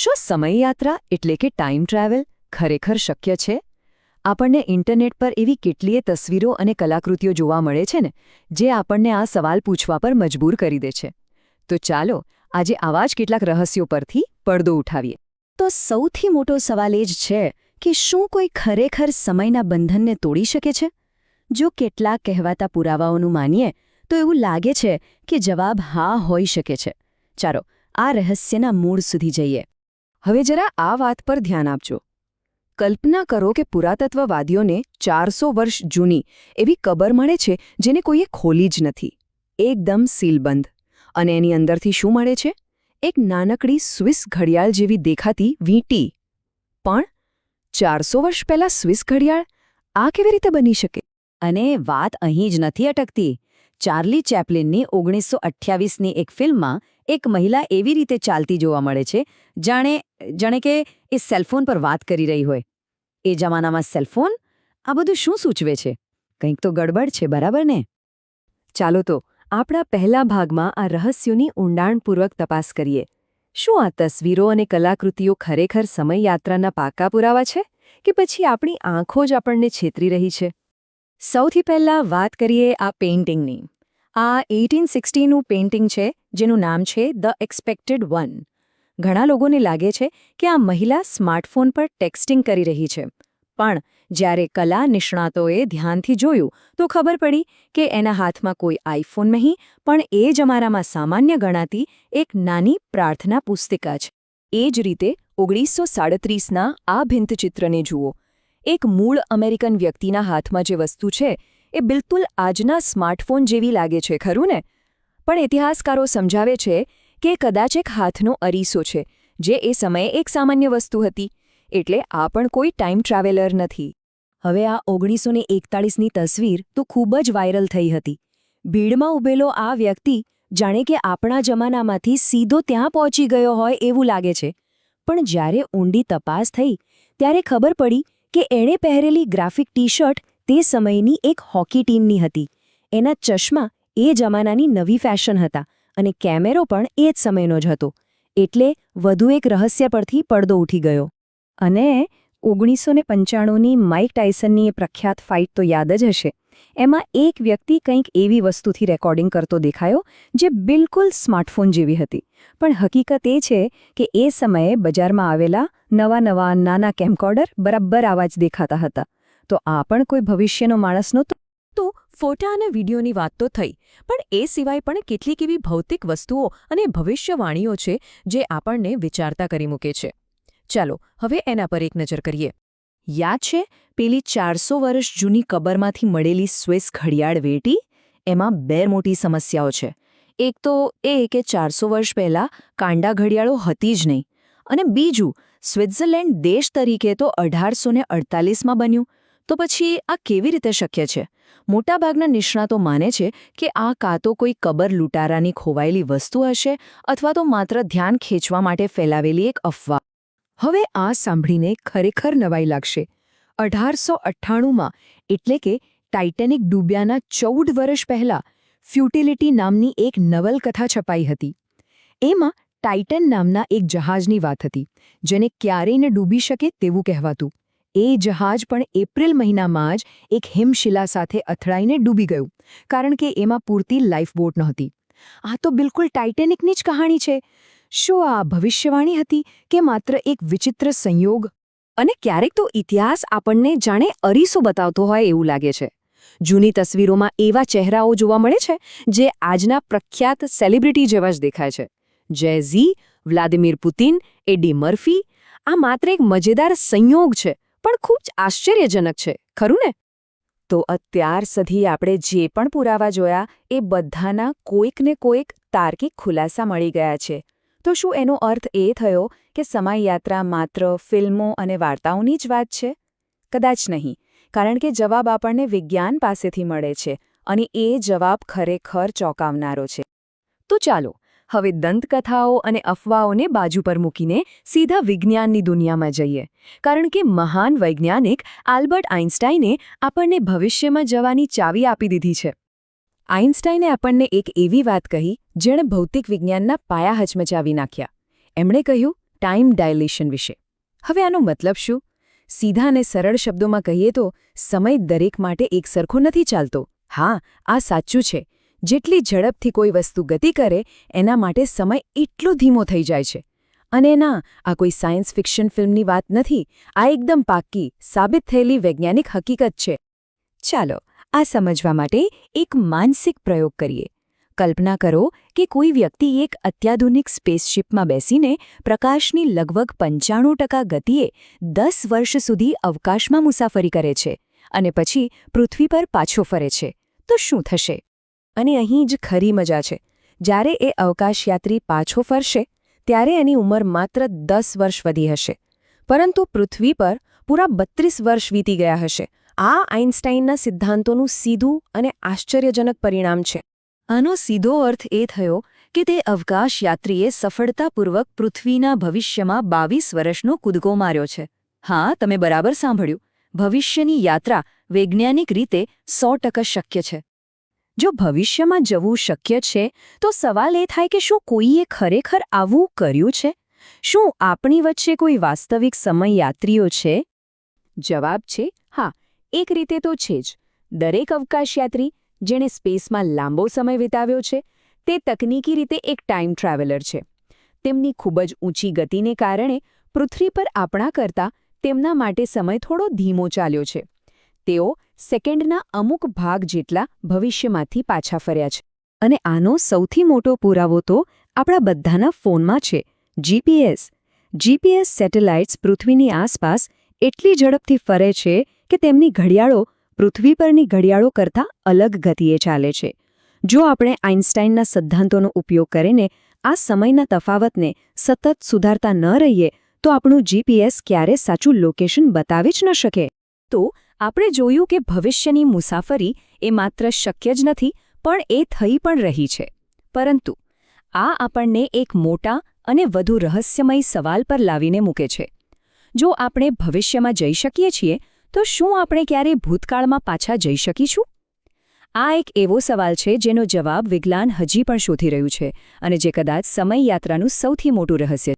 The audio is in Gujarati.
શું સમયયાત્રા એટલે કે ટાઈમ ટ્રાવેલ ખરેખર શક્ય છે? આપણને ઇન્ટરનેટ પર એવી કેટલીય તસવીરો અને કલાકૃતિઓ જોવા મળે છે ને, જે આપણને આ સવાલ પૂછવા પર મજબૂર કરી દે છે. તો ચાલો, આજે આવા જ કેટલાક રહસ્યો પરથી પડદો ઉઠાવીએ. તો સૌથી મોટો સવાલ એ જ છે કે શું કોઈ ખરેખર સમયના બંધનને તોડી શકે છે? જો કેટલાક કહેવાતા પુરાવાઓનું માનીએ, તો એવું લાગે છે કે જવાબ હા હોઈ શકે છે. ચાલો, આ રહસ્યના મૂળ સુધી જઈએ. હવે જરા આ વાત પર ધ્યાન આપજો. કલ્પના કરો કે પુરાતત્વવાદીઓને ચારસો વર્ષ જૂની એવી કબર મળે છે જેને કોઈએ ખોલી જ નથી. એકદમ સીલબંધ. અને એની અંદરથી શું મળે છે? એક નાનકડી સ્વિસ ઘડિયાળ જેવી દેખાતી વીંટી. પણ ચારસો વર્ષ પહેલાં સ્વિસ ઘડિયાળ આ કેવી રીતે બની શકે? અને વાત અહીં જ નથી અટકતી. ચાર્લી ચેપ્લિનની ઓગણીસો અઠ્યાવીસની એક ફિલ્મમાં એક મહિલા એવી રીતે ચાલતી જોવા મળે છે, જાણે જાણે કે એ સેલફોન પર વાત કરી રહી હોય. એ જમાનામાં સેલફોન આ બધું શું સૂચવે છે? કંઈક તો ગડબડ છે, બરાબર ને? ચાલો તો આપણા પહેલા ભાગમાં આ રહસ્યોની ઊંડાણપૂર્વક તપાસ કરીએ. શું આ તસવીરો અને કલાકૃતિઓ ખરેખર સમયયાત્રાના પાકા પુરાવા છે કે પછી આપણી આંખો જ આપણને છેતરી રહી છે? સૌથી પહેલા વાત કરીએ આ પેઇન્ટિંગની આ એઇટીન સિક્સટીનું પેઇન્ટિંગ છે, જેનું નામ છે ધ એક્સપેક્ટેડ વન ઘણા લોકોને લાગે છે કે આ મહિલા સ્માર્ટફોન પર ટેક્સ્ટિંગ કરી રહી છે. પણ જ્યારે કલા નિષ્ણાતોએ ધ્યાનથી જોયું, તો ખબર પડી કે એના હાથમાં કોઈ આઈફોન નહીં, પણ એ જમાનામાં સામાન્ય ગણાતી એક નાની પ્રાર્થના પુસ્તિકા છે. એ જ રીતે ઓગણીસો સાડત્રીસના આ ભિંતચિત્રને જુઓ. એક મૂળ અમેરિકન વ્યક્તિના હાથમાં જે વસ્તુ છે, એ બિલકુલ આજના સ્માર્ટફોન જેવી લાગે છે, ખરું ને? પણ ઇતિહાસકારો સમજાવે છે કે કદાચ એક હાથનો અરીસો છે, જે એ સમયે એક સામાન્ય વસ્તુ હતી, એટલે આ પણ કોઈ ટાઈમ ટ્રાવેલર નથી. હવે આ ઓગણીસો ને એકતાળીસની તસવીર તો ખૂબ જ વાયરલ થઈ હતી. ભીડમાં ઊભેલો આ વ્યક્તિ જાણે કે આપણા જમાનામાંથી સીધો ત્યાં પહોંચી ગયો હોય એવું લાગે છે. પણ જ્યારે ઊંડી તપાસ થઈ, ત્યારે ખબર પડી કે એણે પહેરેલી ગ્રાફિક ટી શર્ટ તે સમયની એક હોકી ટીમની હતી. એના ચશ્મા એ જમાનાની નવી ફેશન હતા. અને કેમેરો પણ એ જ સમયનો જ હતો. એટલે વધુ એક રહસ્ય પરથી પડદો ઉઠી ગયો. અને ઓગણીસો ને પંચાણુંની માઇક ટાઇસનની એ પ્રખ્યાત ફાઇટ તો યાદ જ હશે. એમાં એક વ્યક્તિ કંઈક એવી વસ્તુથી રેકોર્ડિંગ કરતો દેખાયો, જે બિલકુલ સ્માર્ટફોન જેવી હતી. પણ હકીકત એ છે કે એ સમયે બજારમાં આવેલા નવા નવા નાના કેમ્કોર્ડર બરાબર આવાજ દેખાતા હતા. તો આ પણ કોઈ ભવિષ્યનો માણસ નહોતો તો ફોટા અને વિડીયોની વાત તો થઈ, પણ એ સિવાય પણ કેટલીક એવી ભૌતિક વસ્તુઓ અને ભવિષ્યવાણીઓ છે જે આપણને વિચારતા કરી મૂકે છે. ચાલો, હવે એના પર એક નજર કરીએ. યાદ છે, પેલી ચારસો વર્ષ જૂની કબરમાંથી મળેલી સ્વિસ ઘડિયાળ વેટી? એમાં બે મોટી સમસ્યાઓ છે. એક તો એ કે ચારસો વર્ષ પહેલાં કાંડા ઘડિયાળો હતી જ નહીં. અને બીજું, સ્વિટ્ઝરલેન્ડ દેશ તરીકે તો અઢારસો ને અડતાલીસમાં બન્યું. તો પછી આ કેવી રીતે શક્ય છે? મોટાભાગના નિષ્ણાતો માને છે કે આ કાં તો કોઈ કબર લૂંટારાની ખોવાયેલી વસ્તુ હશે અથવા તો માત્ર ધ્યાન ખેંચવા માટે ફેલાવેલી એક અફવા. હવે આ સાંભળીને ખરેખર નવાઈ લાગશે. અઢારસો અઠ્ઠાણુંમાં, એટલે કે ટાઇટેનિક ડૂબ્યાના ચૌદ વર્ષ પહેલાં, ફ્યુટિલિટી નામની એક નવલકથા છપાઈ હતી. એમાં ટાઇટન નામના એક જહાજની વાત હતી, જેને ક્યારેય ને ડૂબી શકે તેવું કહેવાતું. એ જહાજ પણ એપ્રિલ મહિનામાં જ એક હિમશિલા સાથે અથડાઈને ડૂબી ગયું, કારણ કે એમાં પૂરતી લાઇફબોટ નહોતી. આ તો બિલકુલ ટાઇટેનિકની જ કહાણી છે. શું આ ભવિષ્યવાણી હતી કે માત્ર એક વિચિત્ર સંયોગ? અને ક્યારેક તો ઇતિહાસ આપણને જાણે અરીસો બતાવતો હોય એવું લાગે છે. જૂની તસવીરોમાં એવા ચહેરાઓ જોવા મળે છે, જે આજના પ્રખ્યાત સેલિબ્રિટી જેવા જ દેખાય છે. Jay Z, Vladimir Putin, Eddie Murphy, આ માત્ર એક મજેદાર સંયોગ છે. પણ ખૂબ જ આશ્ચર્યજનક છે, ખરું ને? તો અત્યાર સુધી આપણે જે પણ પુરાવા જોયા, એ બધાના કોઈક ને કોઈક તાર્કિક ખુલાસા મળી ગયા છે. તો શું એનો અર્થ એ થયો કે સમયયાત્રા માત્ર ફિલ્મો અને વાર્તાઓની જ વાત છે? કદાચ નહીં, કારણ કે જવાબ આપણને વિજ્ઞાન પાસેથી મળે છે, અને એ જવાબ ખરેખર ચોંકાવનારો છે. તો ચાલો હવે દંતકથાઓ અને અફવાઓને બાજુ પર મૂકીને સીધા વિજ્ઞાનની દુનિયામાં જઈએ. કારણ કે મહાન વૈજ્ઞાનિક આલ્બર્ટ આઇન્સ્ટાઈને આપણને ભવિષ્યમાં જવાની ચાવી આપી દીધી છે. આઇન્સ્ટાઈને આપણને એક એવી વાત કહી, જેણે ભૌતિક વિજ્ઞાનના પાયા હચમચાવી નાખ્યા. એમણે કહ્યું ટાઈમ ડાયલેશન વિશે. હવે આનો મતલબ શું? સીધા અને સરળ શબ્દોમાં કહીએ તો, સમય દરેક માટે એક સરખો નથી ચાલતો. હા, આ સાચું છે. જેટલી ઝડપથી કોઈ વસ્તુ ગતિ કરે, એના માટે સમય એટલો ધીમો થઈ જાય છે. અને ના, આ કોઈ સાયન્સ ફિક્શન ફિલ્મની વાત નથી, આ એકદમ પાક્કી, સાબિત થયેલી વૈજ્ઞાનિક હકીકત છે. ચાલો, આ સમજવા માટે એક માનસિક પ્રયોગ કરીએ. કલ્પના કરો કે કોઈ વ્યક્તિ એક અત્યાધુનિક સ્પેસશીપમાં બેસીને પ્રકાશની લગભગ પંચાણું ટકા ગતિએ દસ વર્ષ સુધી અવકાશમાં મુસાફરી કરે છે અને પછી પૃથ્વી પર પાછો ફરે છે. તો શું થશે? અને અહીં જ ખરી મજા છે. જ્યારે એ અવકાશયાત્રી પાછો ફરશે, ત્યારે એની ઉંમર માત્ર દસ વર્ષ વધી હશે. પરંતુ પૃથ્વી પર પૂરા બત્રીસ વર્ષ વીતી ગયા હશે. આ આઇન્સ્ટાઇનના સિદ્ધાંતોનું સીધું અને આશ્ચર્યજનક પરિણામ છે. આનો સીધો અર્થ એ થયો કે તે અવકાશયાત્રીએ સફળતાપૂર્વક પૃથ્વીના ભવિષ્યમાં બાવીસ વર્ષનો કૂદકો માર્યો છે. હા, તમે બરાબર સાંભળ્યું. ભવિષ્યની યાત્રા વૈજ્ઞાનિક રીતે સો શક્ય છે. જો ભવિષ્યમાં જવું શક્ય છે, તો સવાલ એ થાય કે શું કોઈએ ખરેખર આવું કર્યું છે? શું આપણી વચ્ચે કોઈ વાસ્તવિક સમયયાત્રીઓ છે? જવાબ છે, હા, એક રીતે તો છે જ. દરેક અવકાશયાત્રી જેણે સ્પેસમાં લાંબો સમય વિતાવ્યો છે, તે તકનીકી રીતે એક ટાઈમ ટ્રાવેલર છે. તેમની ખૂબ જ ઊંચી ગતિને કારણે પૃથ્વી પર આપણા કરતાં તેમના માટે સમય થોડો ધીમો ચાલ્યો છે. તેઓ સેકન્ડના અમુક ભાગ જેટલા ભવિષ્યમાંથી પાછા ફર્યા છે. અને આનો સૌથી મોટો પુરાવો તો આપણા બધાના ફોનમાં છે. જીપીએસ. જીપીએસ સેટેલાઇટ્સ પૃથ્વીની આસપાસ એટલી ઝડપથી ફરે છે કે તેમની ઘડિયાળો પૃથ્વી પરની ઘડિયાળો કરતાં અલગ ગતિએ ચાલે છે. જો આપણે આઇન્સ્ટાઇનના સિદ્ધાંતોનો ઉપયોગ કરીને આ સમયના તફાવતને સતત સુધારતા ન રહીએ, તો આપણું જીપીએસ ક્યારે સાચું લોકેશન બતાવી જ ન શકે? તો આપણે જોયું કે ભવિષ્યની મુસાફરી એ માત્ર શક્ય જ નથી, પણ એ થઈ પણ રહી છે. પરંતુ, આ આપણને એક મોટા અને વધુ રહસ્યમય સવાલ પર લાવીને મૂકે છે. જો આપણે ભવિષ્યમાં જઈ શકીએ છીએ, તો શું આપણે ક્યારે ભૂતકાળમાં પાછા જઈ શકીશું? આ એક એવો સવાલ છે જેનો જવાબ વિજ્ઞાન હજી પણ શોધી રહ્યું છે અને જે કદાચ સમય યાત્રાનું સૌથી મોટું રહસ્ય